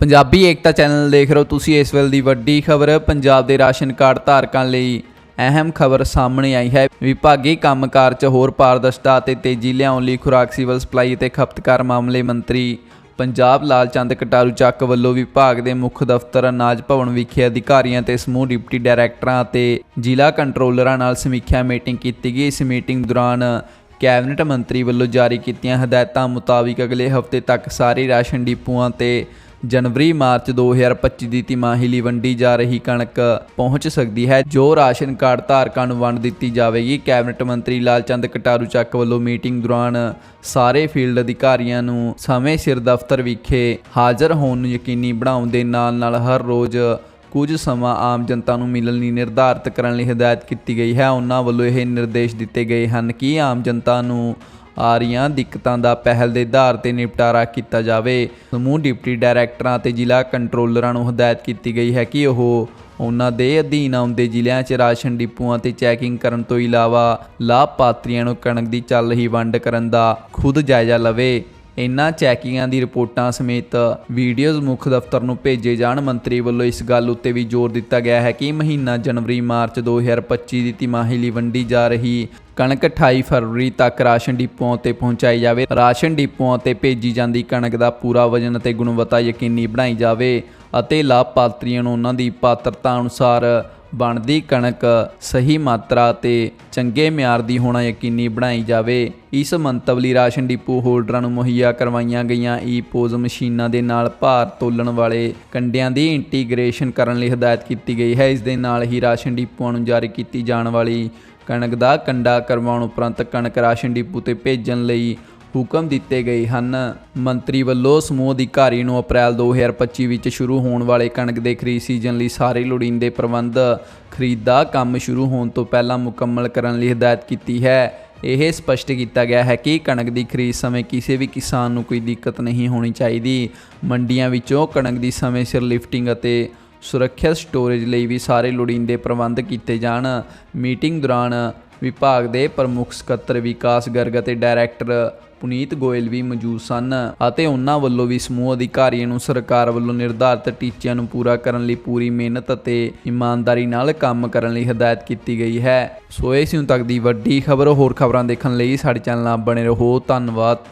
ਪੰਜਾਬੀ ਏਕਤਾ channel ਦੇਖ ਰਹੇ ਹੋ ਤੁਸੀਂ ਇਸ ਵੇਲੇ ਦੀ ਵੱਡੀ ਖਬਰ, ਪੰਜਾਬ ਦੇ ਰਾਸ਼ਨ ਕਾਰਡ ਧਾਰਕਾਂ ਲਈ ਅਹਿਮ ਖਬਰ ਸਾਹਮਣੇ ਆਈ ਹੈ। ਵਿਭਾਗੀ ਕੰਮਕਾਰ 'ਚ ਹੋਰ ਪਾਰਦਰਸ਼ਤਾ ਅਤੇ ਤੇਜ਼ੀ ਲਿਆਉਣ ਲਈ ਖੁਰਾਕ, ਸਿਵਲ ਸਪਲਾਈ ਅਤੇ ਖਪਤਕਾਰ ਮਾਮਲੇ ਮੰਤਰੀ ਪੰਜਾਬ ਲਾਲ ਚੰਦ ਕਟਾਰੂ ਚੱਕ ਵੱਲੋਂ ਵਿਭਾਗ ਦੇ ਮੁੱਖ ਦਫ਼ਤਰ ਅਨਾਜ ਭਵਨ ਵਿਖੇ ਅਧਿਕਾਰੀਆਂ ਤੇ ਸਮੂਹ ਡਿਪਟੀ ਡਾਇਰੈਕਟਰਾਂ ਅਤੇ ਜ਼ਿਲ੍ਹਾ ਕੰਟਰੋਲਰਾਂ ਨਾਲ ਸਮੀਖਿਆ ਮੀਟਿੰਗ ਕੀਤੀ ਗਈ। ਇਸ ਮੀਟਿੰਗ ਦੌਰਾਨ ਕੈਬਨਿਟ ਮੰਤਰੀ ਵੱਲੋਂ ਜਾਰੀ ਕੀਤੀਆਂ ਹਦਾਇਤਾਂ ਮੁਤਾਬਿਕ ਅਗਲੇ ਹਫ਼ਤੇ ਤੱਕ ਸਾਰੇ ਰਾਸ਼ਨ ਡਿਪੂਆਂ ਤੇ ਜਨਵਰੀ, ਮਾਰਚ 2025 ਦੀ ਤਿਮਾਹੀ ਲਈ ਵੰਡੀ ਜਾ ਰਹੀ ਕਣਕ ਪਹੁੰਚ ਸਕਦੀ ਹੈ, ਜੋ ਰਾਸ਼ਨ ਕਾਰਡ ਧਾਰਕਾਂ ਨੂੰ ਵੰਡ ਦਿੱਤੀ ਜਾਵੇਗੀ। ਕੈਬਨਿਟ ਮੰਤਰੀ ਲਾਲਚੰਦ ਕਟਾਰੂ ਚੱਕ ਵੱਲੋਂ ਮੀਟਿੰਗ ਦੌਰਾਨ ਸਾਰੇ ਫੀਲਡ ਅਧਿਕਾਰੀਆਂ ਨੂੰ ਸਮੇਂ ਸਿਰ ਦਫ਼ਤਰ ਵਿਖੇ ਹਾਜ਼ਰ ਹੋਣ ਨੂੰ ਯਕੀਨੀ ਬਣਾਉਣ ਦੇ ਨਾਲ ਨਾਲ ਹਰ ਰੋਜ਼ ਕੁਝ ਸਮਾਂ ਆਮ ਜਨਤਾ ਨੂੰ ਮਿਲਣ ਲਈ ਨਿਰਧਾਰਤ ਕਰਨ ਲਈ ਹਦਾਇਤ ਕੀਤੀ ਗਈ ਹੈ। ਉਹਨਾਂ ਵੱਲੋਂ ਇਹ ਨਿਰਦੇਸ਼ ਦਿੱਤੇ ਗਏ ਹਨ ਕਿ ਆਮ ਜਨਤਾ ਨੂੰ ਆ ਰਹੀਆਂ ਦਿੱਕਤਾਂ ਦਾ ਪਹਿਲ ਦੇ ਆਧਾਰ ਤੇ ਨਿਪਟਾਰਾ ਕੀਤਾ ਜਾਵੇ। ਸਮੂਹ ਡਿਪਟੀ ਡਾਇਰੈਕਟਰਾਂ ਤੇ ਜ਼ਿਲ੍ਹਾ ਕੰਟਰੋਲਰਾਂ ਨੂੰ ਹਦਾਇਤ ਕੀਤੀ ਗਈ ਹੈ ਕਿ ਉਹ ਉਹਨਾਂ ਦੇ ਅਧੀਨ ਆਉਂਦੇ ਜ਼ਿਲ੍ਹਿਆਂ 'ਚ ਰਾਸ਼ਨ ਡਿਪੂਆਂ ਤੇ ਚੈਕਿੰਗ ਕਰਨ ਤੋਂ ਇਲਾਵਾ ਲਾਭਪਾਤਰੀਆਂ ਨੂੰ ਕਣਕ ਦੀ ਚੱਲ ਰਹੀ ਵੰਡ ਕਰਨ ਦਾ ਖੁਦ ਜਾਇਜ਼ਾ ਲਵੇ। ਇਨ੍ਹਾਂ ਚੈਕਿੰਗਾਂ ਦੀ ਰਿਪੋਰਟਾਂ ਸਮੇਤ ਵੀਡੀਓਜ਼ ਮੁੱਖ ਦਫ਼ਤਰ ਨੂੰ ਭੇਜੇ ਜਾਣ, ਮੰਤਰੀ ਵੱਲੋਂ ਇਸ ਗੱਲ ਉੱਤੇ ਵੀ ਜ਼ੋਰ ਦਿੱਤਾ ਗਿਆ ਹੈ ਕਿ ਮਹੀਨਾ ਜਨਵਰੀ, ਮਾਰਚ 2025 ਦੀ ਤਿਮਾਹੀ ਲਈ ਵੰਡੀ ਜਾ ਰਹੀ ਕਣਕ 28 ਫਰਵਰੀ ਤੱਕ ਰਾਸ਼ਨ ਡਿਪੂਆਂ ਤੇ ਪਹੁੰਚਾਈ ਜਾਵੇ। ਰਾਸ਼ਨ ਡਿਪੂਆਂ ਤੇ ਭੇਜੀ ਜਾਂਦੀ ਕਣਕ ਦਾ ਪੂਰਾ ਵਜ਼ਨ ਅਤੇ ਗੁਣਵੱਤਾ ਯਕੀਨੀ ਬਣਾਈ ਜਾਵੇ ਅਤੇ ਲਾਭਪਾਤਰੀਆਂ ਨੂੰ ਉਹਨਾਂ ਦੀ ਪਾਤਰਤਾ ਅਨੁਸਾਰ ਬਣਦੀ ਕਣਕ ਸਹੀ ਮਾਤਰਾ ਤੇ ਚੰਗੇ ਮਿਆਰ ਦੀ ਹੋਣਾ ਯਕੀਨੀ ਬਣਾਈ ਜਾਵੇ। ਇਸ ਮੰਤਵ ਲਈ ਰਾਸ਼ਨ ਡਿਪੂ ਹੋਲਡਰਾਂ ਨੂੰ ਮੁਹੱਈਆ ਕਰਵਾਈਆਂ ਗਈਆਂ ਈ ਪੋਜ਼ ਮਸ਼ੀਨਾਂ ਦੇ ਨਾਲ ਭਾਰ ਤੋਲਣ ਵਾਲੇ ਕੰਡਿਆਂ ਦੀ ਇੰਟੀਗ੍ਰੇਸ਼ਨ ਕਰਨ ਲਈ ਹਦਾਇਤ ਕੀਤੀ ਗਈ ਹੈ। ਇਸ ਦੇ ਨਾਲ ਹੀ ਰਾਸ਼ਨ ਡਿਪੂਆਂ ਨੂੰ ਜਾਰੀ ਕੀਤੀ ਜਾਣ ਵਾਲੀ ਕਣਕ ਦਾ ਕੰਡਾ ਕਰਵਾਉਣ ਉਪਰੰਤ ਕਣਕ ਰਾਸ਼ਨ ਡਿਪੂ ਤੇ ਭੇਜਣ ਲਈ ਹੁਕਮ ਦਿੱਤੇ ਗਏ ਹਨ। ਮੰਤਰੀ ਵੱਲੋਂ ਸਮੂਹ ਅਧਿਕਾਰੀ ਨੂੰ ਅਪ੍ਰੈਲ 2025 ਵਿੱਚ ਸ਼ੁਰੂ ਹੋਣ ਵਾਲੇ ਕਣਕ ਦੇ ਖਰੀਦ ਸੀਜ਼ਨ ਲਈ ਸਾਰੇ ਲੋੜੀਂਦੇ ਪ੍ਰਬੰਧ ਖਰੀਦ ਦਾ ਕੰਮ ਸ਼ੁਰੂ ਹੋਣ ਤੋਂ ਪਹਿਲਾਂ ਮੁਕੰਮਲ ਕਰਨ ਲਈ ਹਦਾਇਤ ਕੀਤੀ ਹੈ। ਇਹ ਸਪਸ਼ਟ ਕੀਤਾ ਗਿਆ ਹੈ ਕਿ ਕਣਕ ਦੀ ਖਰੀਦ ਸਮੇਂ ਕਿਸੇ ਵੀ ਕਿਸਾਨ ਨੂੰ ਕੋਈ ਦਿੱਕਤ ਨਹੀਂ ਹੋਣੀ ਚਾਹੀਦੀ। ਮੰਡੀਆਂ ਵਿੱਚੋਂ ਕਣਕ ਦੀ ਸਮੇਂ ਸਿਰ ਲਿਫਟਿੰਗ ਅਤੇ ਸੁਰੱਖਿਅਤ ਸਟੋਰੇਜ ਲਈ ਵੀ ਸਾਰੇ ਲੋੜੀਂਦੇ ਪ੍ਰਬੰਧ ਕੀਤੇ ਜਾਣ। ਮੀਟਿੰਗ ਦੌਰਾਨ ਵਿਭਾਗ ਦੇ ਪ੍ਰਮੁੱਖ ਸਕੱਤਰ ਵਿਕਾਸ ਗਰਗ ਅਤੇ ਡਾਇਰੈਕਟਰ ਪੁਨੀਤ ਗੋਇਲ ਵੀ ਮੌਜੂਦ ਸਨ ਅਤੇ ਉਹਨਾਂ ਵੱਲੋਂ ਵੀ ਸਮੂਹ ਅਧਿਕਾਰੀਆਂ ਨੂੰ ਸਰਕਾਰ ਵੱਲੋਂ ਨਿਰਧਾਰਿਤ ਟੀਚਿਆਂ ਨੂੰ ਪੂਰਾ ਕਰਨ ਲਈ ਪੂਰੀ ਮਿਹਨਤ ਅਤੇ ਇਮਾਨਦਾਰੀ ਨਾਲ ਕੰਮ ਕਰਨ ਲਈ ਹਦਾਇਤ ਕੀਤੀ ਗਈ ਹੈ। ਸੋ ਇਹ ਸੀ ਹੁਣ ਤੱਕ ਦੀ ਵੱਡੀ ਖਬਰ। ਹੋਰ ਖਬਰਾਂ ਦੇਖਣ ਲਈ ਸਾਡੇ ਚੈਨਲ ਨਾਲ ਬਣੇ ਰਹੋ। ਧੰਨਵਾਦ।